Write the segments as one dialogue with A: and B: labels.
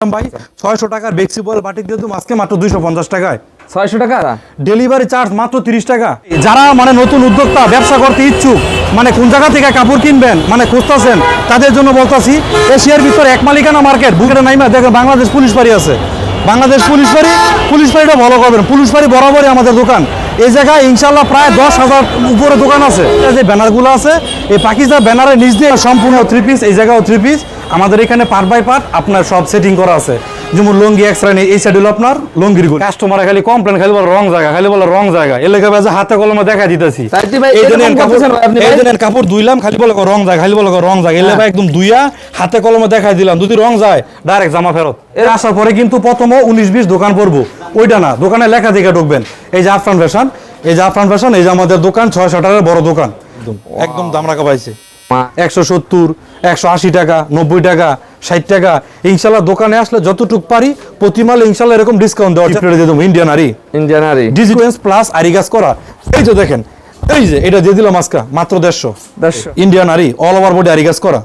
A: ভাই ছয়শো টাকার বেক্সিবল বাটিক দিয়ে তুমি আজকে মাত্র দুইশো পঞ্চাশ টাকায়।
B: ছয়শো টাকা?
A: ডেলিভারি চার্জ মাত্র তিরিশ টাকা। যারা মানে নতুন উদ্যোক্তা ব্যবসা করতে ইচ্ছুক মানে কোন জায়গা থেকে কাপড় কিনবেন মানে খুঁজতেছেন তাদের জন্য বলতাছি এশিয়ার ভিতরে এক মালিকানা মার্কেট বুকেটা নাইমা দেখেন বাংলাদেশ পুলিশ বাড়ি আছে। বাংলাদেশ পুলিশ বাড়ি পুলিশ বাড়িটা ভালো করবেন পুলিশ বাড়ি বরাবরই আমাদের দোকান। এই জায়গায় ইনশাল্লাহ প্রায় দশ হাজার উপরে দোকান আছে। এই যে ব্যানারগুলো আছে এই পাকিস্তান ব্যানারের নিচ দিয়ে সম্পূর্ণ থ্রি পিস এই জায়গাও থ্রি পিস আমাদের এখানে পার্ট বাই পার্ট আপনার সব সেটিং করা আছে। যেমন লঙ্গি এক্সট্রা নেই এই সাইড হলো আপনার লঙ্গিরগুলো। কাস্টমার খালি কমপ্লেন খালি বলে রং জায়গা খালি বলে রং জায়গা। এর লেগে বাজে হাতে কলমে দেখা দিতেছি। এই জন্য কাপড় ধুইলাম খালি বলে রং যায় খালি বলে রং যায় এলে একদম ধুইয়া হাতে কলমে দেখাই দিলাম। যদি রং যায় ডাইরেক্ট জামা ফেরত। এর আসার পরে কিন্তু প্রথম উনিশ বিশ দোকান পড়ব ওইটা না দোকানে লেখা দেখে ঢুকবেন। এই যে আফরান ফ্যাশন এই যে আফরান ফ্যাশন এই যে আমাদের দোকান ছয় টাকার বড় দোকান। একদম। একদম দাম রাখা পাইছে। একশো সত্তর একশো আশি টাকা নব্বই টাকা ষাট টাকা। ইনশাল্লাহ দোকানে আসলে যতটুক পারি প্রতি মালে ইনশাল্লাহ এরকম ডিসকাউন্ট দেওয়া দিয়ে দেবো ইন্ডিয়ান আরি ডিজিটেন্স প্লাস আরিগাস করা। এই যে দেখেন এই যে এটা দিয়ে দিলাম আজকে মাত্র দেড়শো।
B: দেড়শো।
A: ইন্ডিয়ান আরি অল ওভার বডি আরিগাস করা।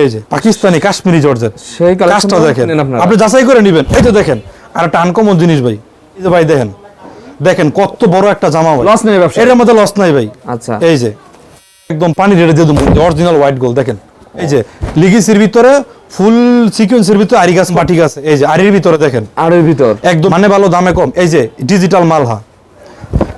A: এই যে পাকিস্তানি কাশ্মীরি জর্জের।
B: সেই
A: কাজটা দেখেন। আপনি যাচাই করে নেবেন। এই যে দেখেন আর একটা আনকমন জিনিস ভাই। এই যে ভাই দেখেন। দেখেন কত বড় একটা জামা ভাই।
B: Loss নেই ব্যবসায়?
A: এর মধ্যে লস নাই ভাই।
B: আচ্ছা।
A: এই যে একদম পানি রেডে দিয়ে দেবো। অরিজিনাল হোয়াইট গোল দেখেন। এই যে লিগিসির ভিতরে ফুল সিকোয়েন্সের ভিতরে আরিগাস মাটি আছে। এই যে আরির ভিতরে দেখেন।
B: আর এর ভিতর।
A: একদম মানে ভালো দামে কম। এই যে ডিজিটাল মালহা।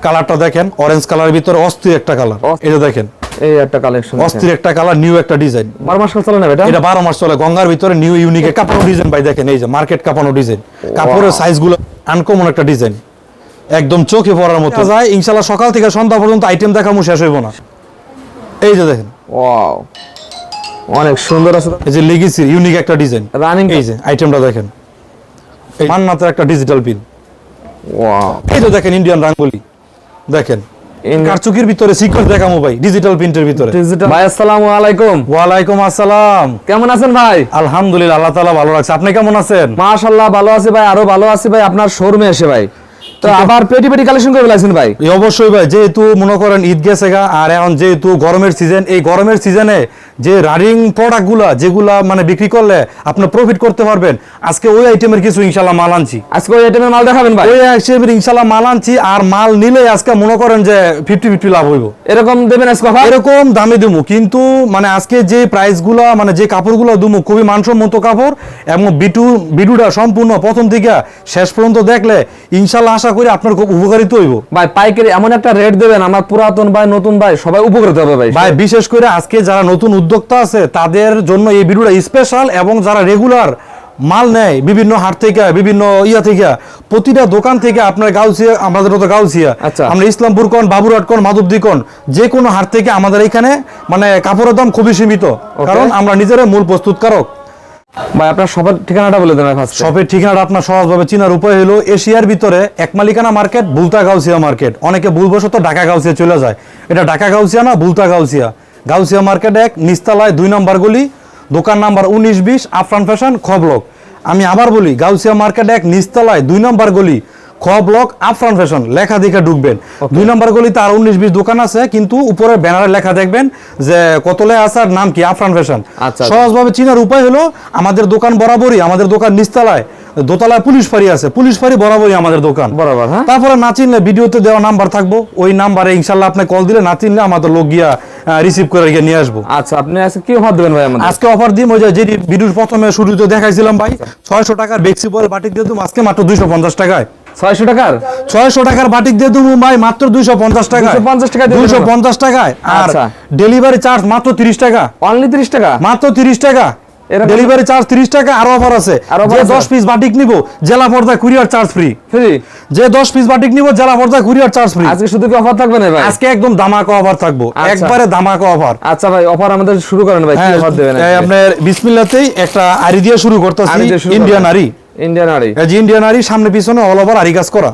A: কালারটা দেখেন অরেঞ্জ কালারের ভিতরে অস্থির একটা কালার। এটা দেখেন।
B: এই একটা কালেকশন
A: অস্থির একটা কালার নিউ একটা ডিজাইন
B: বারো মাস চলে না এটা
A: এটা বারো মাস চলে। গঙ্গার ভিতরে নিউ ইউনিক কাপানো ডিজাইন ভাই দেখেন। এই যে মার্কেট কাপানো ডিজাইন কাপড়ের সাইজগুলো আনকমন একটা ডিজাইন একদম চোখে পড়ার মতো। যায় ইনশাল্লাহ সকাল থেকে সন্ধ্যা পর্যন্ত আইটেম দেখামু শেষ হইব না। এই যে দেখেন।
B: ওয়াও অনেক সুন্দর আছে।
A: এই যে ইউনিক একটা ডিজাইন
B: রানিং
A: এই যে আইটেমটা দেখেন। মান্নাতের একটা ডিজিটাল পিন
B: ওয়াও
A: এই যে দেখেন ইন্ডিয়ান রাঙ্গুলি দেখেন। কারচুকির ভিতরে সিকোয়েন্স দেখামো ভাই ডিজিটাল প্রিন্টের ভিতরে।
B: ভাই আসসালামু আলাইকুম।
A: ওয়ালাইকুম আসসালাম।
B: কেমন আছেন ভাই?
A: আলহামদুলিল্লাহ আল্লাহ তাআলা ভালো রাখছে। আপনি কেমন আছেন?
B: মাশাআল্লাহ ভালো আছি ভাই আরও ভালো আছি ভাই আপনার শোরুমে এসে ভাই। তো আবার পেটি পেটি কালেকশন করে ফেলাইছেন ভাই?
A: অবশ্যই ভাই যেহেতু মনে করেন ঈদ গেছে গা আর এখন যেহেতু গরমের সিজন এই গরমের সিজনে যে রানিং প্রোডাক্টগুলা যেগুলা মানে বিক্রি করলে আপনি প্রফিট করতে পারবেন আজকে ওই আইটেমের কিছু মাল আনছি।
B: আজকে ওই আইটেমের মাল দেখাবেন ভাই?
A: ওই আইটেমের মাল আনছি আর মাল নিলে আজকে মনে করেন যে ফিফটি ফিফটি লাভ হইব।
B: এরকম দেবেন আজকে
A: এরকম দামে দেবো কিন্তু মানে আজকে যে প্রাইসগুলো মানে যে কাপড়গুলো দেবো খুবই মানসম্মত কাপড় এবং বিটু বিটুটা সম্পূর্ণ প্রথম থেকে শেষ পর্যন্ত দেখলে ইনশাল্লাহ আশা করি আপনার খুব উপকারিত হইব।
B: ভাই পাইকারি এমন একটা রেট দেবেন আমার পুরাতন ভাই নতুন ভাই সবাই উপকৃত হবে ভাই।
A: ভাই বিশেষ করে আজকে যারা নতুন উদ্যোক্তা আছে তাদের জন্য এই ভিডিওটা স্পেশাল এবং যারা রেগুলার মাল নেয় বিভিন্ন হাট থেকে বিভিন্ন ইয়া থেকে প্রতিটা দোকান থেকে আপনার গাউসিয়া আমাদের তো গাউসিয়া
B: আচ্ছা।
A: আমরা ইসলামপুর কোন বাবুরহাট কোন মাধবদী কোন যে কোনো হাট থেকে আমাদের এখানে মানে কাপড়ের দাম খুবই সীমিত। কারণ আমরা নিজেরা মূল প্রস্তুতকারক।
B: ভাই, আপনার শপের ঠিকানাটা বলে দেন ফার্স্ট
A: শপের ঠিকানাটা আপনার সহজভাবে চিনার উপায় হলো এশিয়ার ভিতরে এক মালিকানা মার্কেট, বুলতা গাউসিয়া মার্কেট। অনেকে ভুলবশত ঢাকা গাউসিয়া চলে যায়। এটা ঢাকা গাউসিয়া না, বুলতা গাউসিয়া। গাউসিয়া মার্কেট এক নিস্তালায় দুই নম্বর গলি, দোকান নাম্বার উনিশ বিশ, আফরান ফ্যাশন খবলক আমি আবার বলি, গাউসিয়া মার্কেট এক নিস্তালায় দুই নম্বর গলি খ ব্লক আফরান ফ্যাশন লেখা দেখে ঢুকবেন। দুই নম্বর গলিতে আর উনিশ বিশ দোকান আছে কিন্তু উপরে ব্যানারে লেখা দেখবেন যে কতলে আসার নাম কি আফরান ফ্যাশন
B: আচ্ছা।
A: সহজভাবে চিনার উপায় হলো আমাদের দোকান বরাবরই আমাদের দোকান নিচতলায় দোতলায় পুলিশ ফাঁড়ি আছে পুলিশ ফাঁড়ি বরাবরই আমাদের দোকান।
B: বরাবর, হ্যাঁ?
A: তারপরে না চিনলে ভিডিওতে দেওয়া নাম্বার থাকব ওই নাম্বারে ইনশাল্লাহ আপনি কল দিলে না চিনলে আমাদের লোক গিয়া রিসিভ করে গিয়ে নিয়ে আসব।
B: আচ্ছা আপনি আজকে কি অফার দেবেন ভাই আমাদের?
A: আজকে অফার দিম ওই যে যেটি ভিডিওর প্রথমে শুরুতে দেখাইছিলাম ভাই ছয়শো টাকার বেক্সি বল বাটিক দিয়ে তুমি আজকে মাত্র দুইশো পঞ্চাশ টাকায়।
B: ছয়শো টাকার?
A: ছয়শো টাকার বাটিক দিয়ে দেবো ভাই মাত্র দুইশো পঞ্চাশ টাকা
B: 250 টাকায় দিয়ে
A: দুইশো পঞ্চাশ টাকায়। আর
B: আচ্ছা।
A: ডেলিভারি চার্জ মাত্র তিরিশ টাকা।
B: অনলি তিরিশ টাকা?
A: মাত্র তিরিশ টাকা। ডেলিভারি চার্জ তিরিশ টাকা আরও অফার আছে। যে
B: আছে?
A: দশ পিস বাটিক নিব জেলা পর্দায় কুরিয়ার চার্জ ফ্রি
B: ফ্রি
A: যে দশ পিস বাটিক নিব জেলা কুরিয়ার চার্জ ফ্রি
B: আজকে শুধু কি অফার থাকবে না ভাই?
A: আজকে একদম দামাকা অফার থাকব।
B: আচ্ছা।
A: একবারে দামাকা অফার
B: আচ্ছা ভাই অফার আমাদের শুরু করেন ভাই কি
A: হ্যাঁ
B: অফার দেবেন
A: আপনার বিসমিল্লাতেই একটা আরি দিয়ে শুরু করতেছি ইন্ডিয়ান আরি।
B: ইন্ডিয়ান
A: এই যে ইন্ডিয়ান আরি সামনে পিছনে অল ওভার আরি কাজ করা।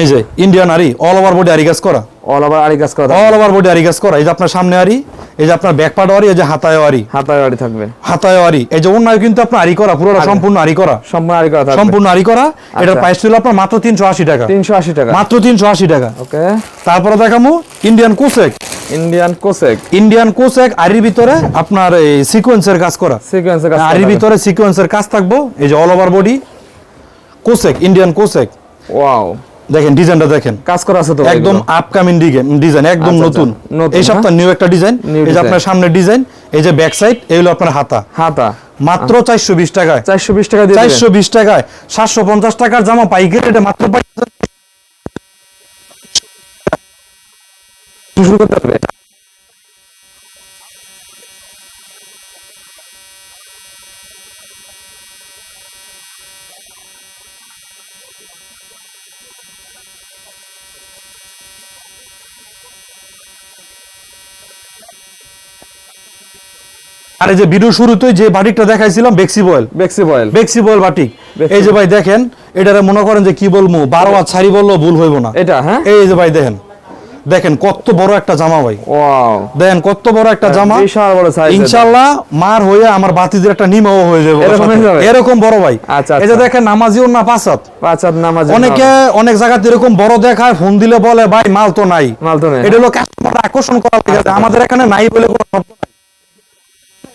A: এই যে ইন্ডিয়ান আরি অল ওভার বডি আরি কাজ করা।
B: অল ওভার আড়ি কাজ করা
A: অল ওভার বডি আরি কাজ করা। এই যে আপনার সামনে আরি এই যে আপনার ব্যাক পার্ট আরি এই যে হাতায় আরি
B: হাতায় আড়ি থাকবে।
A: হাতায় আরি এই যে অন্যায় কিন্তু আপনার আরি করা পুরোটা সম্পূর্ণ আরি করা।
B: সম্পূর্ণ আড়ি করা
A: সম্পূর্ণ আরি করা। এটার
B: আচ্ছা।
A: প্রাইস ছিল আপনার মাত্র তিনশো আশি টাকা।
B: তিনশো আশি টাকা।
A: মাত্র তিনশো আশি টাকা।
B: ওকে।
A: তারপরে দেখামু ইন্ডিয়ান কোসেক
B: ইন্ডিয়ান কোসেক
A: ইন্ডিয়ান কোসেক আরির ভিতরে আপনার এই সিকোয়েন্সের কাজ করা।
B: সিকোয়েন্সের কাজ
A: আরির ভিতরে সিকোয়েন্সের কাজ থাকব এই যে অল ওভার বডি কোসেক ইন্ডিয়ান কোসেক
B: ওয়াও
A: দেখেন ডিজাইনটা দেখেন।
B: কাজ করা আছে তো
A: একদম আপকামিং ডিজাইন একদম
B: আচ্ছা,
A: নতুন।
B: আচ্ছা,
A: এই
B: হ্যাঁ?
A: সপ্তাহ নিউ একটা ডিজাইন এই যে আপনার সামনে ডিজাইন এই যে ব্যাক সাইড এই হলো আপনার হাতা।
B: হাতা।
A: মাত্র চারশো বিশ টাকায়।
B: চারশো বিশ টাকা দিয়ে
A: চারশো বিশ টাকায় সাতশো পঞ্চাশ টাকার জামা পাইকারি রেটে মাত্র পাই-
B: শুরু করতে হবে?
A: আর এই যে ভিডিও শুরুতে যে বাটিকটা দেখাইছিলাম বেক্সি বয়েল
B: বেক্সি বয়েল
A: বেক্সি বয়েল বাটিক এই যে ভাই দেখেন এটারে মনে করেন যে কি বলব বারো হাত শাড়ি বলল ভুল হইব না।
B: এটা হ্যাঁ?
A: এই যে ভাই দেখেন। দেখেন কত বড় একটা জামা ভাই। দেখেন কত বড় একটা জামা।
B: বড় সাইজ
A: ইনশাআল্লাহ মার হয়ে আমার বাতিদের একটা নিমাও হয়ে যাবে।
B: এরকম। হয়ে
A: বড় ভাই।
B: আচ্ছা,
A: এই যে
B: আচ্ছা।
A: দেখেন নামাজিও না পাঁচাত।
B: পাঁচ নামাজ
A: অনেকে অনেক জায়গাতে এরকম বড় দেখায় ফোন দিলে বলে ভাই মাল তো নাই।
B: মাল তো নাই।
A: এটা হলো কাস্টমার আকর্ষণ করা আমাদের এখানে নাই বলে কোনো শব্দ নাই।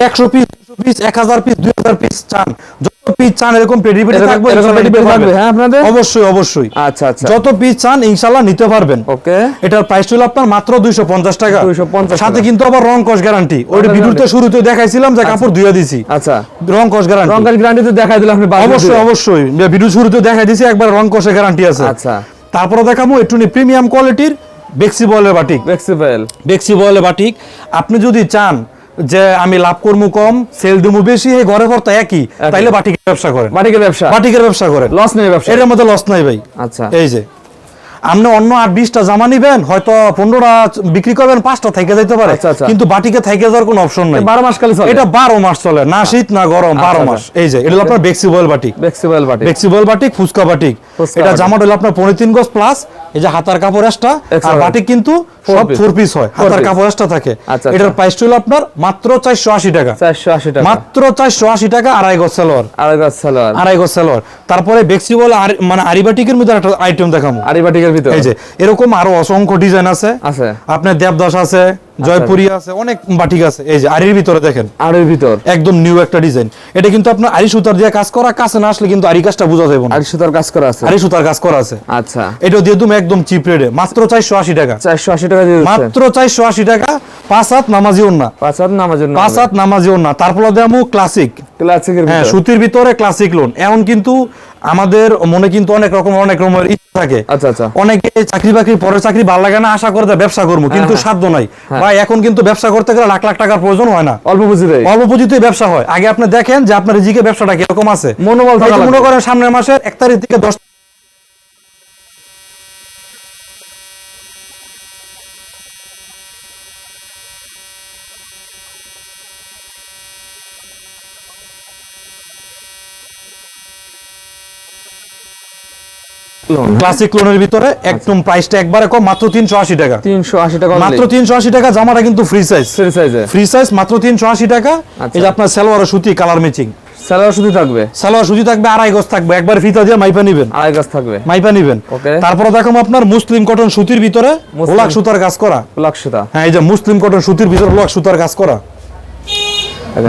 A: একশো পিস দুশো পিস এক হাজার পিস দুই হাজার পিস চান। যত পিস চান এরকম থাকবে
B: থাকবে, হ্যাঁ, আপনাদের?
A: অবশ্যই অবশ্যই।
B: আচ্ছা আচ্ছা।
A: যত পিস চান নিতে পারবেন।
B: ওকে।
A: এটার প্রাইস ছিল আপনার মাত্র দুইশো পঞ্চাশ টাকা।
B: 250
A: সাথে কিন্তু আবার রং কস গ্যারান্টি ওইটা
B: রং
A: ভিডিওতে শুরুতে দেখাইছিলাম যে কাপড় ধুয়ে দিছি।
B: আচ্ছা।
A: রং কস গ্যারান্টি
B: রঙ্গার গ্যারান্টি তো দেখাই দিলাম আপনি
A: অবশ্যই অবশ্যই। ভিডিও শুরুতে দেখাই দিছি একবার রং কষে গ্যারান্টি আছে।
B: আচ্ছা।
A: তারপরে দেখাবো একটু প্রিমিয়াম কোয়ালিটির বেক্সি বয়েলের বাটিক
B: বেক্সি বয়েল
A: বেক্সি বয়েলের বাটিক আপনি যদি চান যে আমি লাভ করব কম সেল দিমু বেশি এই ঘরে ঘর তো একই। তাইলে বাটিকের ব্যবসা করেন।
B: বাটিকের ব্যবসা?
A: বাটিকের ব্যবসা করেন।
B: লস নেই ব্যবসা?
A: এর মধ্যে লস নাই ভাই।
B: আচ্ছা।
A: এই যে। আপনি অন্য আট বিশটা জামা নিবেন হয়তো পনেরোটা বিক্রি করবেন পাঁচটা থেকে যাইতে পারে।
B: আচ্ছা, আচ্ছা।
A: কিন্তু বাটিকে থেকে যাওয়ার কোনো অপশন নাই।
B: বারো মাস কালে
A: এটা বারো মাস চলে না শীত না গরম বারো
B: আচ্ছা,
A: মাস। এই যে এটা আপনার বেক্সি বয়েল বাটিক
B: বেক্সি বয়েল বাটি
A: বাটিক ফুচকা বাটিক এটা। জামাটা হলো আপনার পনেরো তিন গজ প্লাস এই যে হাতার কাপড় এক্সট্রা আর বাটিক কিন্তু সব ফোর পিস হয় হাতার কাপড় এক্সট্রা থাকে।
B: আচ্ছা,
A: এটার
B: আচ্ছা।
A: প্রাইস হলো আপনার মাত্র চারশো আশি টাকা।
B: চারশো আশি টাকা।
A: মাত্র চারশো আশি টাকা আড়াই গজ সালোয়ার
B: আড়াই গাছ সালোয়ার
A: আড়াই গজ সালোয়ার তারপরে বেক্সিবল আর মানে আরিবাটিকের মধ্যে একটা আইটেম দেখাবো।
B: আড়ি বাটিকের ভিতর?
A: এই যে এরকম আরও অসংখ্য ডিজাইন আছে।
B: আছে।
A: আপনার দেবদাস আছে জয়পুরি আছে অনেক বাটিক আছে। এই যে আরির ভিতরে দেখেন।
B: আড়ির ভিতর।
A: একদম নিউ একটা ডিজাইন এটা কিন্তু আপনার আরি সুতার দিয়ে কাজ করা কাছে না আসলে কিন্তু আরি কাজটা বোঝা যাবে না।
B: আড়ি সুতার কাজ করা আছে।
A: আরি সুতার কাজ করা আছে।
B: আচ্ছা।
A: এটা দিয়ে তুমি একদম চিপ রেটে মাত্র চারশো আশি টাকা।
B: চারশো আশি টাকা দিয়ে
A: মাত্র চারশো আশি টাকা পাঁচ হাত নামাজি ওন্না
B: পাঁচ হাত নামাজের
A: পাঁচ হাত নামাজি ওন্না তারপরে দেবো ক্লাসিক
B: ক্লাসিকের
A: হ্যাঁ সুতির ভিতরে ক্লাসিক লোন এখন কিন্তু আমাদের মনে কিন্তু অনেক রকম অনেক রকমের থাকে।
B: আচ্ছা আচ্ছা।
A: অনেকে চাকরি বাকরি পরে চাকরি ভালো লাগে না আশা করে ব্যবসা করব কিন্তু
B: হ্যাঁ।
A: সাধ্য নাই। ভাই এখন কিন্তু ব্যবসা করতে গেলে লাখ লাখ টাকার প্রয়োজন হয় না।
B: অল্প পুঁজিতে
A: অল্প পুঁজিতে ব্যবসা হয়। আগে আপনি দেখেন যে আপনার রিজিকে ব্যবসাটা কীরকম আছে।
B: মনোবল
A: মনে করেন সামনের মাসে এক তারিখ থেকে দশ ক্লাসিক লোনের ভিতরে একদম প্রাইসটা একবারে কম মাত্র তিনশো আশি টাকা।
B: তিনশো আশি টাকা
A: মাত্র তিনশো আশি টাকা জামাটা কিন্তু ফ্রি সাইজ
B: ফ্রি সাইজে
A: ফ্রি সাইজ মাত্র তিনশো আশি টাকা।
B: আচ্ছা।
A: এই যে আপনার সালোয়ার সুতি কালার ম্যাচিং
B: স্যালার শুধু থাকবে?
A: সালোয়ার সুতি থাকবে আড়াই গজ থাকবে। একবার ফিতা দিয়ে মাইপা নিবেন।
B: আড়াই গাছ থাকবে।
A: মাইপা নিবেন. তারপরে দেখো আপনার মুসলিম কটন সুতির ভিতরে। ওলাক সুতার কাজ করা।
B: সুতা।
A: হ্যাঁ এই যে মুসলিম কটন সুতির ভিতরে ওলাক সুতার কাজ করা।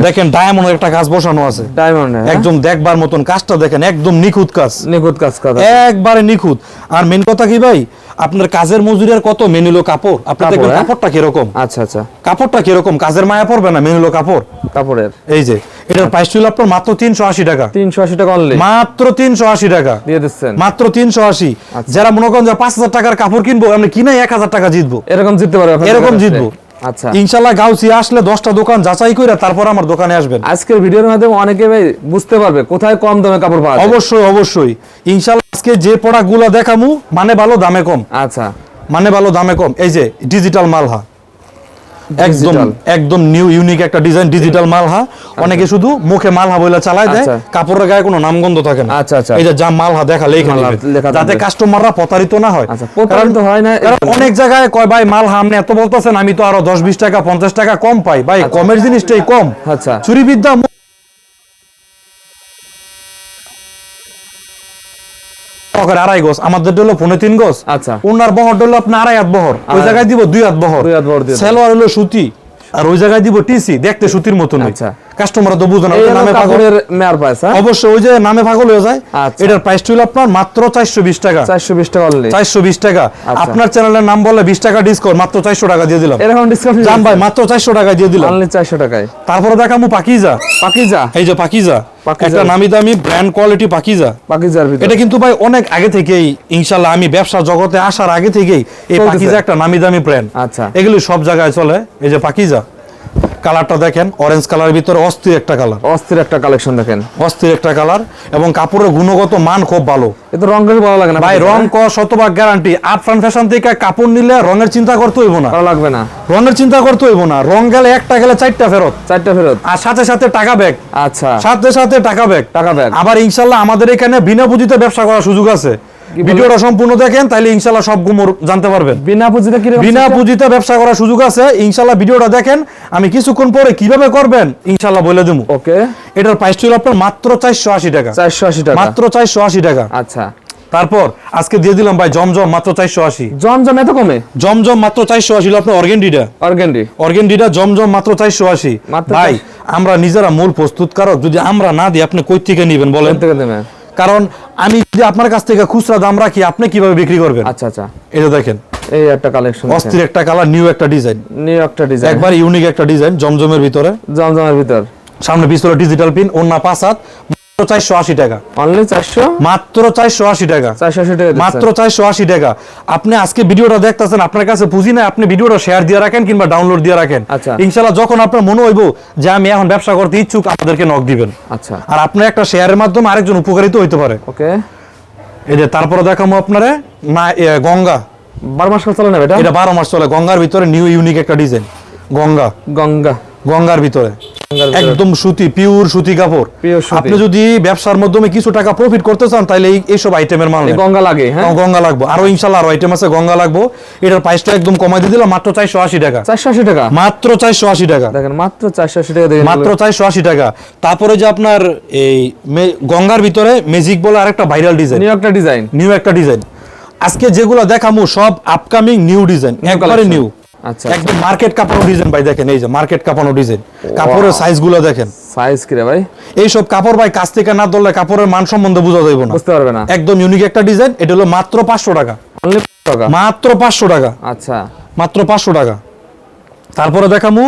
A: দেখেন ডায়মন্ড একটা কাজ বসানো আছে।
B: ডায়মন্ড
A: একদম দেখবার মতন কাজটা দেখেন একদম নিখুঁত কাজ
B: নিখুঁত কাজ করা।
A: একবারে নিখুঁত। আর মেন কথা কি ভাই? আপনার কাজের মজুরির কত? মেনিলো কাপড়। আপনি
B: কাপড়,
A: দেখবেন
B: হ্যাঁ?
A: কাপড়টা কীরকম।
B: আচ্ছা আচ্ছা।
A: কাপড়টা কীরকম? কাজের মায়া পড়বে না? মেনিলো কাপড়।
B: কাপড়ের।
A: এই যে এটার প্রাইস ছিল আপনার মাত্র তিনশো আশি টাকা।
B: তিনশো আশি টাকা অনলি
A: মাত্র তিনশো আশি টাকা।
B: দিয়ে দিচ্ছেন?
A: মাত্র তিনশো আশি।
B: আচ্ছা।
A: যারা মনে করেন যে পাঁচ হাজার টাকার কাপড় কিনবো আমি কিনা এক হাজার টাকা জিতবো।
B: এরকম জিততে পারবে
A: এরকম জিতবো।
B: আচ্ছা।
A: ইনশাল্লাহ গাউসি আসলে দশটা দোকান যাচাই করে তারপর আমার দোকানে আসবেন।
B: আজকের ভিডিওর মাধ্যমে অনেকে ভাই বুঝতে পারবে কোথায় কম দামে কাপড় পাওয়া যায়।
A: অবশ্যই অবশ্যই। ইনশাল্লাহ আজকে যে প্রোডাক্টগুলা দেখামু মানে ভালো দামে কম।
B: আচ্ছা।
A: মানে ভালো দামে কম। এই যে ডিজিটাল মালহা। একদম একদম নিউ ইউনিক একটা ডিজাইন ডিজিটাল মালহা। অনেকে শুধু মুখে মালহা বইলা চালায় দেয়
B: আচ্ছা।
A: কাপড়ের গায়ে কোনো নামগন্ধ থাকে না।
B: আচ্ছা, আচ্ছা।
A: এই যে যা মালহা দেখা লেখা যাতে। কাস্টমাররা প্রতারিত না হয়।
B: আচ্ছা প্রতারিত হয় না
A: অনেক জায়গায় কয় ভাই মালহা আপনি এত বলতেছেন আমি তো আরও দশ বিশ টাকা পঞ্চাশ টাকা কম পাই। ভাই কমের জিনিসটাই কম।
B: আচ্ছা।
A: চুরি বিদ্যা সহকারে আড়াই গোছ আমাদের হলো পনেরো তিন গোছ
B: আচ্ছা।
A: ওনার বহর হলো আপনার আড়াই হাত বহর। ওই জায়গায় দিব দুই হাত বহর।
B: দুই হাত বহর দিয়ে
A: সেলোয়ার হলো সুতি। আর ওই জায়গায় দিব টিসি দেখতে সুতির মতন
B: আচ্ছা।
A: তো বুঝে না নামে পাগল।
B: কাপড়ের মেয়ার হ্যাঁ?
A: অবশ্যই ওই যে নামে পাগল হয়ে যায়।
B: আচ্ছা।
A: এটার প্রাইস হলো আপনার মাত্র চারশো বিশ টাকা।
B: চারশো বিশ টাকা অনলি
A: চারশো বিশ টাকা। আপনার চ্যানেলের নাম বলে বিশ টাকা ডিসকাউন্ট মাত্র চারশো টাকা দিয়ে দিলাম।
B: এরকম ডিসকাউন্ট
A: জান ভাই মাত্র চারশো টাকা দিয়ে দিলাম।
B: অনলি চারশো টাকায়।
A: তারপরে দেখামু পাকিজা।
B: পাকিজা?
A: এই যে পাকিজা। একটা নামি দামি ব্র্যান্ড কোয়ালিটি পাকিজা।
B: পাকিজার ভিতরে।
A: এটা কিন্তু ভাই অনেক আগে থেকেই ইনশাল্লাহ আমি ব্যবসা জগতে আসার আগে থেকেই এই। পাকিজা একটা নামি দামি ব্র্যান্ড
B: আচ্ছা।
A: এগুলো সব জায়গায় চলে এই যে পাকিজা। কালারটা দেখেন অরেঞ্জ কালারের ভিতরে অস্থির একটা কালার।
B: অস্থির একটা কালেকশন দেখেন।
A: অস্থির একটা কালার এবং কাপড়ের গুণগত মান খুব ভালো।
B: এ তো রং করে ভালো লাগে না
A: ভাই রং? ক শতভাগ গ্যারান্টি আফরান ফ্যাশন থেকে কাপড় নিলে রঙের চিন্তা করতে হইব না।
B: ভালো লাগবে না।
A: রঙের চিন্তা করতে হইব না। রং গেলে একটা গেলে চারটা ফেরত।
B: চারটা ফেরত।
A: আর সাথে সাথে টাকা ব্যাগ
B: আচ্ছা।
A: সাথে সাথে টাকা ব্যাগ
B: টাকা ব্যাগ
A: আবার ইনশাল্লাহ আমাদের এখানে বিনা পুঁজিতে ব্যবসা করার সুযোগ আছে? ভিডিওটা সম্পূর্ণ দেখেন তাইলে ইনশাল্লাহ সব গুমর জানতে পারবেন।
B: বিনা পুঁজিতে কি
A: বিনা পুঁজিতে ব্যবসা করার সুযোগ আছে ইনশাল্লাহ ভিডিওটা দেখেন আমি কিছুক্ষণ পরে কীভাবে করবেন ইনশাল্লাহ বলে দেবো।
B: ওকে।
A: এটার প্রাইস ছিল আপনার মাত্র চারশো আশি টাকা।
B: চারশো আশি টাকা।
A: মাত্র চারশো আশি টাকা।
B: আচ্ছা।
A: তারপর আজকে দিয়ে দিলাম ভাই জমজম মাত্র চারশো আশি।
B: জমজম এত কমে?
A: জমজম মাত্র চারশো আশি আপনার অর্গেন্ডিটা।
B: অর্গেন্ডি।
A: অর্গেন্ডিটা জমজম মাত্র চারশো আশি। ভাই আমরা নিজেরা মূল প্রস্তুতকারক যদি আমরা না দিই আপনি কই থেকে নিবেন বলেন? কারণ আমি যদি আপনার কাছ থেকে খুচরা দাম রাখি আপনি কীভাবে বিক্রি করবেন?
B: আচ্ছা আচ্ছা।
A: এটা দেখেন
B: এই একটা কালেকশন
A: অস্থির একটা কালার নিউ একটা ডিজাইন
B: নিউ একটা ডিজাইন
A: একবার ইউনিক একটা ডিজাইন জমজমের ভিতরে।
B: জমজমের ভিতর।
A: সামনে পিস্তলে ডিজিটাল পিন অন্য পাঁচ হাত। চারশো আশি টাকা।
B: অনলি চারশো?
A: মাত্র চারশো আশি টাকা।
B: চারশো আশি টাকা
A: মাত্র চারশো আশি টাকা। আপনি আজকে ভিডিওটা দেখতেছেন আপনার কাছে পুঁজি না আপনি ভিডিওটা শেয়ার দিয়ে রাখেন কিংবা ডাউনলোড দিয়ে রাখেন।
B: আচ্ছা।
A: ইনশাল্লাহ যখন আপনার মনে হইব যে আমি এখন ব্যবসা করতে ইচ্ছুক আমাদেরকে নক দিবেন।
B: আচ্ছা।
A: আর আপনার একটা শেয়ারের মাধ্যমে আরেকজন উপকারিত হইতে পারে।
B: ওকে।
A: এই যে তারপরে দেখাবো আপনারে না গঙ্গা।
B: বারো মাস চলে এটা
A: এটা বারো মাস চলে গঙ্গার ভিতরে নিউ ইউনিক একটা ডিজাইন গঙ্গা।
B: গঙ্গা।
A: গঙ্গার ভিতরে। একদম সুতি পিওর সুতি কাপড়। আপনি যদি ব্যবসার মাধ্যমে কিছু টাকা প্রফিট করতে চান তাহলে এই এইসব আইটেমের মাল
B: গঙ্গা লাগে হ্যাঁ?
A: গঙ্গা লাগবো। আরও ইনশাল্লাহ আরও আইটেম আছে গঙ্গা লাগবো। এটার প্রাইসটা একদম কমাই দিয়ে দিলাম মাত্র চারশো আশি টাকা।
B: চারশো আশি টাকা?
A: মাত্র চারশো আশি টাকা।
B: দেখেন মাত্র চারশো আশি টাকা দেখেন
A: মাত্র চারশো আশি টাকা। তারপরে যে আপনার এই গঙ্গার ভিতরে ম্যাজিক বলে আরেকটা ভাইরাল ডিজাইন
B: নিউ একটা ডিজাইন
A: নিউ একটা ডিজাইন আজকে যেগুলো দেখামু সব আপকামিং নিউ ডিজাইন একবারে নিউ
B: আচ্ছা
A: একদম মার্কেট কাপানো ডিজাইন ভাই দেখেন এই যে মার্কেট কাপানো ডিজাইন কাপড়ের সাইজগুলো দেখেন।
B: সাইজ কি রে ভাই?
A: এই সব কাপড় ভাই কাছ থেকে না ধরলে কাপড়ের মান সম্বন্ধে বোঝা যাইব না।
B: বুঝতে পারবে না।
A: একদম ইউনিক একটা ডিজাইন এটা হলো মাত্র পাঁচশো টাকা।
B: অনলি টাকা?
A: মাত্র পাঁচশো টাকা।
B: আচ্ছা।
A: মাত্র পাঁচশো টাকা। তারপরে দেখামু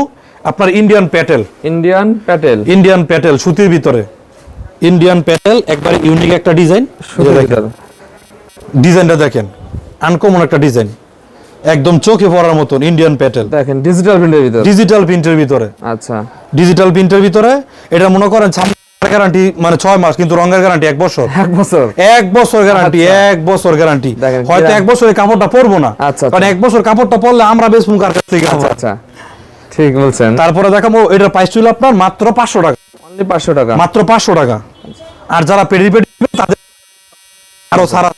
A: আপনার Indian Patel
B: Indian Patel
A: Indian Patel সুতির ভিতরে। ইন্ডিয়ান প্যাটেল একবারে ইউনিক একটা ডিজাইন ডিজাইনটা দেখেন। আনকমন একটা ডিজাইন একদম চোখে পড়ার মতন ইন্ডিয়ান প্যাটেল
B: দেখেন ডিজিটাল প্রিন্টের ভিতর।
A: ডিজিটাল প্রিন্টের ভিতরে।
B: আচ্ছা।
A: ডিজিটাল প্রিন্টের ভিতরে এটা মনে করেন গ্যারান্টি মানে ছয় মাস কিন্তু রঙের গ্যারান্টি এক বছর।
B: এক বছর।
A: এক বছর গ্যারান্টি
B: আচ্ছা।
A: এক বছর গ্যারান্টি হয়তো এক বছর কাপড়টা পরবো না।
B: আচ্ছা,
A: কারণ এক বছর কাপড়টা পরলে আমরা বেশ কার কাছ থেকে
B: আচ্ছা আচ্ছা। ঠিক বলছেন।
A: তারপরে দেখাবো এটার প্রাইস ছিল আপনার মাত্র পাঁচশো টাকা।
B: অনলি পাঁচশো টাকা।
A: মাত্র পাঁচশো টাকা। আর যারা পেডি পেডি তাদের আরও সারা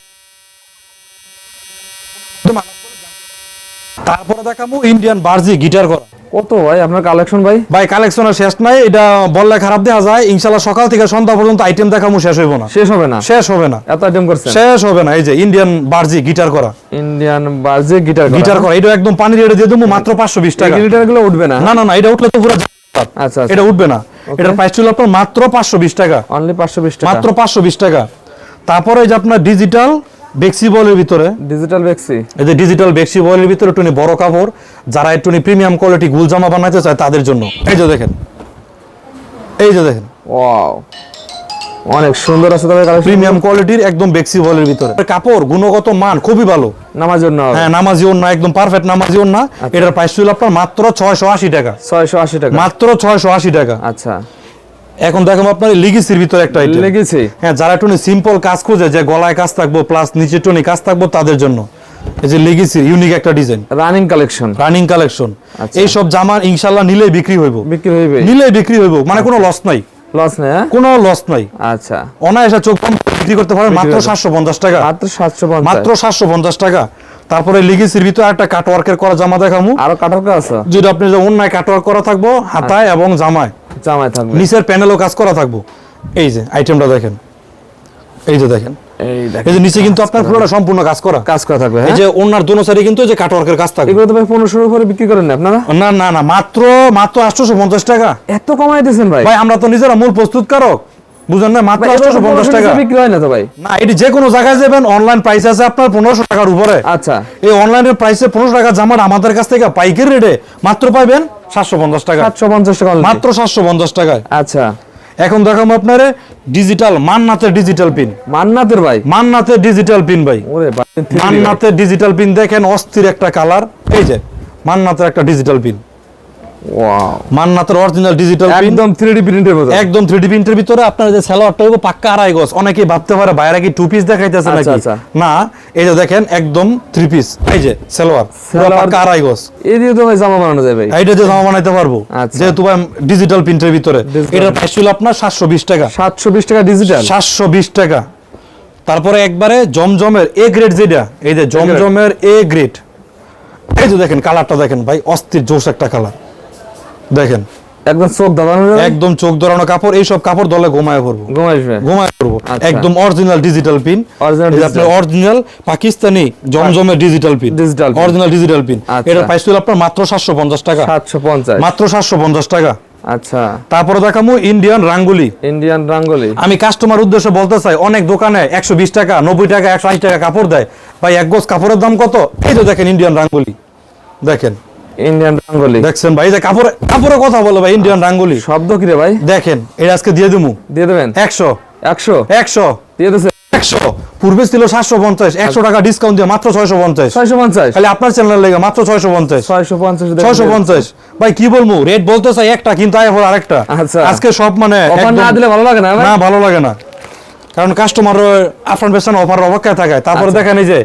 A: তারপরে দেখাবো ইন্ডিয়ান বার্জি গিটার করা
B: কত ভাই আপনার কালেকশন ভাই?
A: ভাই কালেকশনের শেষ নাই এটা বললে খারাপ দেখা যায়। ইনশাল্লাহ সকাল থেকে সন্ধ্যা পর্যন্ত আইটেম দেখামু শেষ হইব না।
B: শেষ হবে না?
A: শেষ হবে না।
B: এত আইটেম করছেন?
A: শেষ হবে না এই যে ইন্ডিয়ান বার্জি গিটার করা
B: ইন্ডিয়ান বাজে গিটার করা
A: গিটার করা এটা একদম পানি রেটে দিয়ে দেবো মাত্র পাঁচশো বিশ টাকা।
B: গিটারগুলো উঠবে না?
A: না না না এটা উঠলে তো পুরো
B: আচ্ছা আচ্ছা।
A: এটা উঠবে না। এটার প্রাইস ছিল আপনার মাত্র পাঁচশো বিশ টাকা।
B: অনলি পাঁচশো বিশ টাকা।
A: মাত্র পাঁচশো বিশ টাকা। তারপরে যে আপনার ডিজিটাল বেক্সি বলের ভিতরে?
B: ডিজিটাল বেক্সি
A: এই যে ডিজিটাল বেক্সি বলের ভিতরে একটু বড় কাপড় যারা একটু প্রিমিয়াম কোয়ালিটি গুল জামা বানাতে চায় তাদের জন্য। এই যে দেখেন। এই যে দেখেন।
B: ওয়াও অনেক সুন্দর আছে তবে
A: প্রিমিয়াম কোয়ালিটির একদম বেক্সি বলের ভিতরে। কাপড় গুণগত মান খুবই ভালো।
B: নামার জন্য
A: হ্যাঁ নামাজি ওন্না একদম পারফেক্ট নামাজি ওন্না এটার প্রাইস ছিল আপনার মাত্র ছয়শো আশি টাকা।
B: ছয়শো আশি টাকা।
A: মাত্র ছয়শো আশি টাকা।
B: আচ্ছা।
A: এখন দেখো আপনার লেগেসির ভিতরে একটা আইটেম
B: লেগেছে
A: হ্যাঁ যারা একটু সিম্পল কাজ খোঁজে যে গলায় কাজ থাকব প্লাস নিচে টনি কাজ থাকব তাদের জন্য। এই যে লেগেসির ইউনিক একটা design
B: running collection
A: running collection. এই সব জামা ইনশাআল্লাহ নিলেই বিক্রি হইব।
B: বিক্রি হইবে
A: নিলেই বিক্রি হইব মানে কোনো লস নাই।
B: লস নেই হ্যাঁ?
A: কোনো লস নাই।
B: আচ্ছা।
A: অনায়াসে চোখ পাম্প বিক্রি করতে পারেন মাত্র সাতশো পঞ্চাশ টাকা।
B: মাত্র সাতশো পঞ্চাশ।
A: মাত্র সাতশো পঞ্চাশ টাকা। তারপরে লিগেসির ভিতরে একটা কাটওয়ার্কের করা জামা দেখামু।
B: আরও কাটওয়ার্ক আছে?
A: যেটা আপনি যে অন্যায় কাটওয়ার্ক করা থাকব হাতায় এবং জামায়।
B: জামাই থাকবে।
A: নিচের প্যানেলও কাজ করা থাকব। এই যে আইটেমটা দেখেন। এই যে দেখেন।
B: এই
A: এই যে নিচে কিন্তু আপনার পুরোটা সম্পূর্ণ কাজ করা।
B: কাজ করা থাকবে
A: এই
B: হ্যাঁ
A: যে ওনার দোনো সাইডে কিন্তু যে কাটওয়ার্কের কাজ থাকবে।
B: এগুলো তো ভাই পনেরোশোর উপরে বিক্রি করেন না আপনারা?
A: না না না মাত্র মাত্র আটশোশো পঞ্চাশ টাকা।
B: এত কমাই দিয়েছেন ভাই।
A: ভাই আমরা তো নিজেরা মূল প্রস্তুতকারক। বুঝেন না? মাত্র
B: ভাই, এগুলো তো
A: আটশোশো পঞ্চাশ
B: 1500
A: টাকা।
B: বিক্রি হয় না তো ভাই।
A: না এটি যে কোনো জায়গায় যাবেন অনলাইন প্রাইস আছে আপনার পনেরোশো টাকার উপরে।
B: আচ্ছা।
A: এই অনলাইনের প্রাইসে টাকা আমাদের কাছ থেকে পাইকারি রেটে মাত্র পাইবেন সাতশো পঞ্চাশ টাকা
B: টাকা
A: মাত্র সাতশো পঞ্চাশ টাকায়।
B: আচ্ছা।
A: এখন দেখাবো আপনার ডিজিটাল মান্নাতে ডিজিটাল পিন
B: মান্নাতের ভাই।
A: মান্নাতে ডিজিটাল পিন ভাই।
B: ওরে ভাই
A: মান্নাতের ডিজিটাল পিন দেখেন অস্থির একটা কালার এই যে মান্নাতের একটা ডিজিটাল পিন
B: ওয়াও
A: মান্নাতের অরিজিনাল ডিজিটাল
B: একদম 3D প্রিন্টের মতো
A: একদম থ্রিডি প্রিন্টের ভিতরে আপনার যে সালোয়ারটা হইব পাক্কা আড়াই গজ। অনেকেই ভাবতে পারে বাইরে কি টু পিস দেখাইতেছে
B: আচ্ছা,
A: নাকি?
B: আচ্ছা।
A: না এই যে দেখেন একদম থ্রি পিস এই যে সালোয়ার পুরো পাক্কা আড়াই গজ।
B: এই দিয়ে তো ভাই জামা বানানো যায় ভাই।
A: এইটা যে জামা বানাইতে পারব।
B: আচ্ছা।
A: যেহেতু ভাই ডিজিটাল প্রিন্টের ভিতরে। এটার প্রাইস ছিল আপনার সাতশো বিশ টাকা।
B: সাতশো বিশ টাকা ডিজিটাল
A: সাতশো বিশ টাকা। তারপরে একবারে জমজমের এ গ্রেড যেটা এই যে জমজমের এ গ্রেড এই যে দেখেন কালারটা দেখেন ভাই অস্থির জোশ একটা কালার দেখেন।
B: একদম চোখ যাবে?
A: একদম চোখ ধরানো কাপড় এইসব কাপড় দলে ঘুমায় পড়ব। ঘুমায় পড়ব।
B: আচ্ছা।
A: একদম অরিজিনাল ডিজিটাল পিন আপনার অরিজিনাল পাকিস্তানি জমজমের digital pin
B: pin।
A: Original digital pin
B: আচ্ছা।
A: এটার প্রাইস ছিল আপনার মাত্র সাতশো পঞ্চাশ টাকা।
B: সাতশো পঞ্চাশ।
A: মাত্র সাতশো পঞ্চাশ টাকা।
B: আচ্ছা।
A: তারপরে দেখামু ইন্ডিয়ান রাঙ্গুলি
B: ইন্ডিয়ান রাঙ্গলি
A: আমি কাস্টমার উদ্দেশ্যে বলতে চাই অনেক দোকানে একশো বিশ টাকা নব্বই টাকা একশো আশি টাকা কাপড় দেয়। ভাই এক গোজ কাপড়ের দাম কত? এই যে দেখেন ইন্ডিয়ান রাঙ্গুলি দেখেন।
B: ইন্ডিয়ান রাঙ্গলি
A: দেখছেন ভাই যে কাপড়ে কাপড়ের কথা বলে ভাই ইন্ডিয়ান রাঙ্গুলি
B: শব্দ কি রে ভাই?
A: দেখেন এটা আজকে দিয়ে দিমু।
B: দিয়ে দেবেন?
A: একশো।
B: একশো?
A: একশো।
B: দিয়ে
A: একশো। পূর্বে ছিল সাতশো পঞ্চাশ একশো টাকা ডিসকাউন্ট দিয়ে মাত্র ছয়শো পঞ্চাশ।
B: ছয়শো পঞ্চাশ।
A: খালি আপনার চ্যানেল লেগে মাত্র ছয়শো পঞ্চাশ।
B: ছয়শো পঞ্চাশ
A: ছয়শো পঞ্চাশ। ভাই কি বলব রেট বলতে চাই একটা কিন্তু আয় আরেকটা।
B: আচ্ছা।
A: আজকে সব মানে
B: না দিলে ভালো লাগে না?
A: না ভালো লাগে না। কারণ কাস্টমার আফরান পেছনে অফার অপেক্ষায় থাকায়। তারপরে
B: আচ্ছা।
A: দেখেন এই যে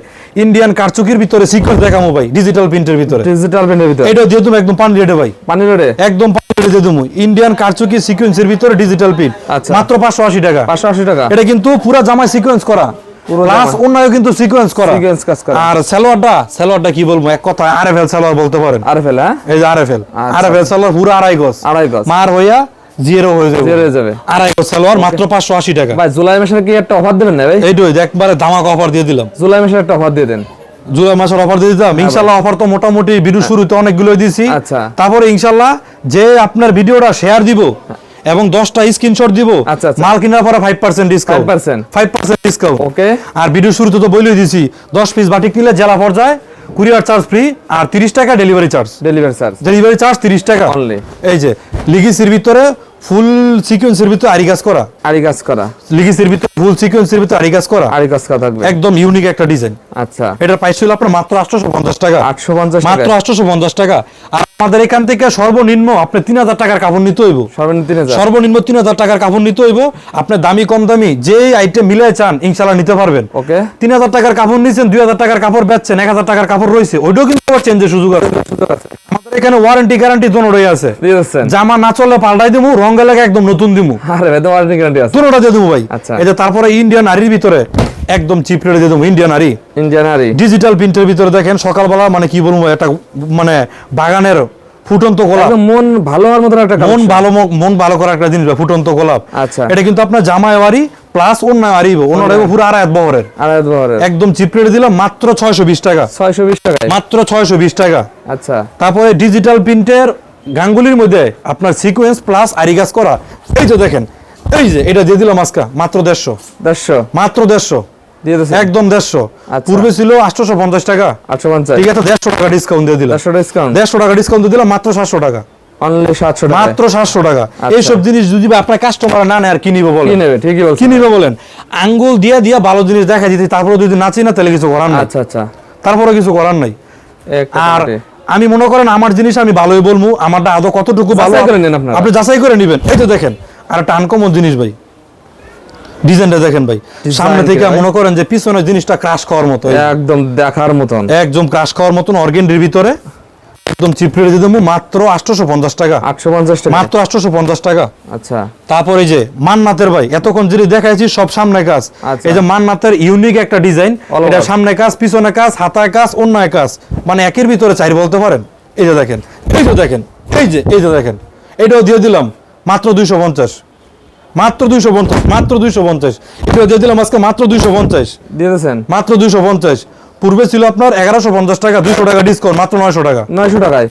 A: ইন্ডিয়ান কারচুকির ভিতরে সিকোয়েন্স দেখামো ভাই ডিজিটাল প্রিন্টের ভিতরে।
B: ডিজিটাল প্রিন্টের ভিতরে।
A: এটা দিয়ে তুমি একদম পানি রেটে ভাই।
B: পানি রোডে
A: একদম পানি দিয়ে তুমি। ইন্ডিয়ান কারচুকি সিকোয়েন্সের ভিতরে ডিজিটাল প্রিন্ট
B: আচ্ছা।
A: মাত্র পাঁচশো আশি টাকা।
B: পাঁচশো আশি টাকা।
A: এটা কিন্তু পুরো জামায় সিকোয়েন্স করা।
B: পুরো
A: প্লাস। অন্যায় কিন্তু সিকোয়েন্স করা।
B: Sequence কাজ করা।
A: আর সালোয়ারটা সালোয়ারটা কি বলব? এক কথা আরএফএল সালোয়ার বলতে পারেন।
B: আর ফেলে হ্যাঁ?
A: এই যে আরএফএল।
B: আচ্ছা।
A: আরএফএল সালোয়ার পুরো আড়াই গজ।
B: আড়াই গজ।
A: মার হইয়া জিরো হয়ে যাবে।
B: জিরো হয়ে যাবে।
A: আড়াই সালোয়ার মাত্র পাঁচশো আশি টাকা।
B: ভাই জুলাই মাসের কি একটা অফার দেবেন না ভাই?
A: এইটাই একবারে ধামাকা অফার দিয়ে দিলাম।
B: জুলাই মাসের একটা অফার দিয়ে দেন।
A: জুলাই মাসের অফার দিয়ে দিতাম ইনশাল্লাহ অফার তো মোটামুটি ভিডিও শুরুতে অনেকগুলো দিছি।
B: আচ্ছা।
A: তারপরে ইনশাল্লাহ যে আপনার ভিডিওটা শেয়ার দিব এবং দশটা স্ক্রিনশট দিব
B: আচ্ছা, আচ্ছা।
A: মাল কেনার পরে five percent discount
B: 5%
A: five percent discount
B: okay
A: আর ভিডিও শুরুতে তো বলেই দিছি দশ পিস বাটিক নিলে জেলা পর্যায়ে কুরিয়ার চার্জ ফ্রি আর তিরিশ টাকা delivery charge.
B: Delivery charge.
A: Delivery charge তিরিশ টাকা।
B: অনলি
A: এই যে লিগিসির ভিতরে ফুল সিকোয়েন্সের ভিতরে আরি কাজ করা।
B: আরি কাজ করা।
A: লিগিসির ভিতরে ফুল সিকোয়েন্সের ভিতরে আরি কাজ করা।
B: আরি কাজ করা থাকবে।
A: একদম ইউনিক একটা ডিজাইন
B: আচ্ছা।
A: এটার প্রাইস ছিল আপনার মাত্র আটশোশো পঞ্চাশ টাকা।
B: আটশো পঞ্চাশ
A: মাত্র
B: টাকা
A: আটশোশো পঞ্চাশ টাকা। আর আমাদের এখান থেকে সর্বনিম্ন আপনি তিন হাজার টাকার কাপড় নিতে হইব।
B: সর্বনিম্ন তিন হাজার।
A: সর্বনিম্ন তিন হাজার টাকার কাপড় নিতে হইব। আপনি দামি কম দামি যেই আইটেম মিলে চান ইনশাল্লাহ নিতে পারবেন।
B: ওকে।
A: তিন হাজার টাকার কাপড় দুই হাজার টাকার কাপড় বেচছেন এক হাজার টাকার কাপড় রয়েছে। ওইটাও কিন্তু আবার চেঞ্জের সুযোগ আছে। আমাদের এখানে ওয়ারেন্টি গ্যারান্টি দোনোটাই আছে। জামা না চললে পাল্টাই দিমু রং গেলে একদম নতুন দিমু।
B: আরে ভাই তো ওয়ারেন্টি গ্যারান্টি আছে।
A: দোনোটা দিয়ে দেবো ভাই।
B: আচ্ছা।
A: তারপরে ইন্ডিয়ান আরির ভিতরে একদম চিপ রেটে দিয়ে দেবো ইন্ডিয়ান আরি
B: ইন্ডিয়ান আরি
A: ডিজিটাল প্রিন্টের ভিতরে দেখেন সকালবেলা মানে কি বলব একটা মানে বাগানের ফুটন্ত গোলাপ।
B: মন ভালো হওয়ার মতো একটা
A: মন ভালো মন ভালো করা একটা জিনিস ফুটন্ত গোলাপ।
B: আচ্ছা।
A: এটা কিন্তু আপনার জামায় আরি প্লাস অন্য আরিব অন্যটা পুরো আড়াই বহরের।
B: আড়াই বহরের।
A: একদম চিপ রেটে দিলাম মাত্র ছয়শো বিশ টাকা।
B: ছয়শো বিশ টাকায়?
A: মাত্র ছয়শো বিশ টাকা।
B: আচ্ছা।
A: তারপরে ডিজিটাল প্রিন্টের গাঙ্গুলির মধ্যে আপনার সিকোয়েন্স প্লাস আরিগাস করা এই যে দেখেন এই যে এটা দিয়ে দিলাম আজকা মাত্র দেড়শো।
B: দেড়শো?
A: মাত্র দেড়শো। একদম দেড়শো।
B: আচ্ছা।
A: পূর্বে ছিল আটশোশো পঞ্চাশ টাকা।
B: আটশো পঞ্চাশ
A: ঠিক আছে দেড়শো টাকা ডিসকাউন্ট দিয়ে দিলাম।
B: ডিসকাউন্ট
A: দেড়শো টাকা ডিসকাউন্ট দিয়ে দিলাম মাত্র সাতশো টাকা। মাত্র সাতশো টাকা।
B: আচ্ছা।
A: এইসব জিনিস যদি আপনার কাস্টমার না নেয় আর কি নিবে বলেন? কি নিবে? বলেন? আঙ্গুল দিয়া দিয়া ভালো জিনিস দেখা দিতে তারপরে যদি নাচি না তাহলে কিছু করার নাই।
B: আচ্ছা আচ্ছা।
A: তারপরে কিছু করার নাই। আর। আমি মনে করেন আমার জিনিস আমি ভালোই বলব আমারটা আদৌ কতটুকু ভালো?
B: করে নেন আপনারা।
A: আপনি যাচাই করে নেবেন। এই তো দেখেন আর একটা আনকমন জিনিস ভাই। ডিজাইনটা দেখেন ভাই। সামনে থেকে মনে করেন যে পিছনের জিনিসটা ক্রাশ করার মতো
B: একদম দেখার মতন।
A: একদম ক্রাশ করার মতন অর্গেন্ডির ভিতরে। একদম চিপড়ে দিয়ে দেবো মাত্র আটশোশো পঞ্চাশ টাকা।
B: আটশো পঞ্চাশ টাকা?
A: মাত্র আটশোশো পঞ্চাশ টাকা।
B: আচ্ছা।
A: তারপরে এই যে মান্নাতের ভাই এতক্ষণ যদি দেখাইছি সব সামনে কাজ।
B: আচ্ছা।
A: এই যে মান্নাতের ইউনিক একটা ডিজাইন এটা সামনে কাজ পিছনে কাজ হাতায় কাজ অন্যায় কাজ। মানে একের ভিতরে চাই বলতে পারেন। এই যে দেখেন এই যে দেখেন এই যে এই যে দেখেন এটাও দিয়ে দিলাম মাত্র দুইশো পঞ্চাশ মাত্র দুইশো পঞ্চাশ মাত্র দুইশো পঞ্চাশ এটা দিয়ে দিলাম আজকে মাত্র দুইশো পঞ্চাশ
B: দিয়ে দিয়েছেন?
A: মাত্র দুইশো পঞ্চাশ পূর্বে ছিল আপনার এগারোশো পঞ্চাশ টাকা দুইশো টাকা ডিসকাউন্ট মাত্র নয়শো টাকা।
B: নয়শো টাকায়।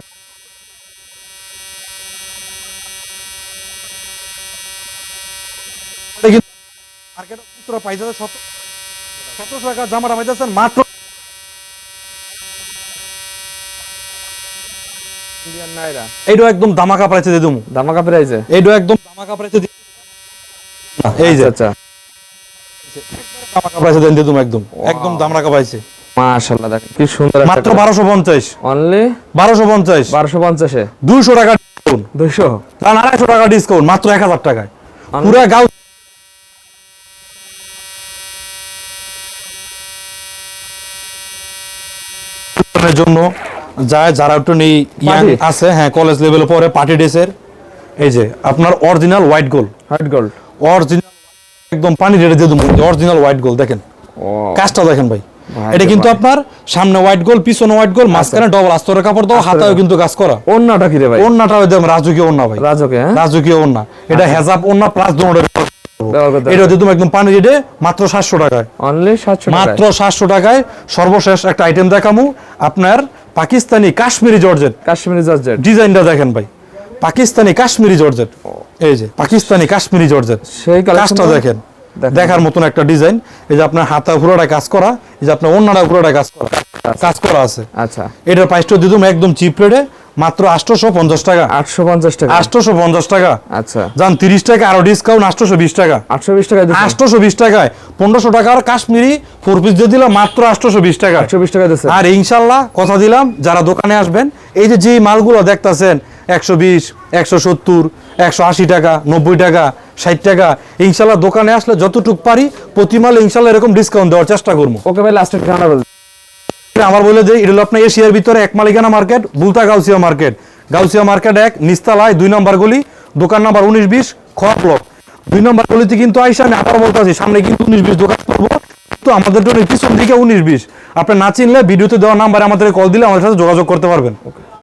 A: সতেরোশো টাকা জামাটা পাইতেছেন মাত্র এইটা একদম দামাকা প্রাইসে দিয়ে দেবো
B: দামাকা প্রাইজে
A: এইটা একদম প্রাইসে এই যে।
B: আচ্ছা
A: দামাকা প্রাইসে দিয়ে দেবো একদম। একদম পাইছে
B: মাশাআল্লাহ দেখেন কি সুন্দর
A: মাত্র
B: অনলি
A: টাকা ডিসকাউন্ট টাকা ডিসকাউন্ট মাত্র এক হাজার টাকায়। পুরা গাউ জন্য যায় যারা একটু নেই ইয়াং আছে হ্যাঁ কলেজ লেভেলে পরে পার্টি ড্রেসের এই যে আপনার original white gold
B: white gold
A: original একদম পানি রেটে দিয়ে দেবো অরিজিনাল হোয়াইট গোল্ড দেখেন। কাজটা দেখেন ভাই। এটা কিন্তু আপনার সামনে হোয়াইট গোল্ড পিছনে হোয়াইট গোল্ড মাঝখানে ডবল আস্তরের কাপড় দাও হাতেও কিন্তু কাজ করা।
B: অন্যটা কি রে ভাই?
A: ওন্নাটা একদম রাজকীয় ওন্না ভাই।
B: রাজকে হ্যাঁ?
A: রাজকীয় ওন্না এটা হেজাব ওন্না প্লাস দোনোটা এটা দিতাম একদম পানি রেটে মাত্র সাতশো টাকায়।
B: অনলি সাতশো
A: মাত্র সাতশো টাকায় সর্বশেষ একটা আইটেম দেখামু। আপনার পাকিস্তানি কাশ্মীরি জর্জেট।
B: কাশ্মীরি জর্জেট।
A: ডিজাইনটা দেখেন ভাই। পাকিস্তানি কাশ্মীরি জর্জেট। এই যে পাকিস্তানি কাশ্মীরি জর্জেট।
B: সেই
A: কাজটা দেখেন। দেখার মতন একটা ডিজাইন। এই যে আপনার হাতা পুরোটা কাজ করা এই যে আপনার অন্যটা পুরোটা কাজ করা কাজ করা আছে।
B: আচ্ছা।
A: এটার প্রাইসটা দিতাম একদম চিপ রেটে মাত্র আটশোশো পঞ্চাশ টাকা।
B: আটশো পঞ্চাশ টাকা।
A: আটশোশো পঞ্চাশ টাকা।
B: আচ্ছা।
A: যান তিরিশ টাকা আরও ডিসকাউন্ট আটশোশো বিশ টাকা।
B: আটশো বিশ টাকা
A: আটশোশো বিশ টাকায়। পনেরোশো টাকার কাশ্মীরি ফোর পিস দিয়ে দিলাম মাত্র আটশোশো বিশ টাকা।
B: আটশো বিশ টাকা
A: আর ইনশাল্লাহ কথা দিলাম যারা দোকানে আসবেন এই যে যে মালগুলো দেখতাছেন একশো বিশ একশো সত্তর একশো আশি টাকা নব্বই টাকা ষাট টাকা। ইনশাল্লাহ দোকানে আসলে যতটুক পারি প্রতি মালে ইনশাল্লাহ এরকম ডিসকাউন্ট দেওয়ার চেষ্টা করব।
B: ওকে ভাই লাস্টের ঠিকানা বলুন
A: আমার বলে যে এটা হলো আপনার এশিয়ার ভিতরে এক মালিকানা মার্কেট বুলতা গাউসিয়া মার্কেট গাউসিয়া মার্কেট এক নিস্তালায় দুই নম্বর গলি দোকান নাম্বার উনিশ বিশ খ ব্লক দুই নম্বর গলিতে কিন্তু আইসা আমি আবার বলতে আছি সামনে কিন্তু উনিশ বিশ দোকান করব। তো আমাদের জন্য পিছন দিকে উনিশ বিশ। আপনি না চিনলে ভিডিওতে দেওয়া নাম্বারে আমাদের কল দিলে আমাদের সাথে যোগাযোগ করতে পারবেন।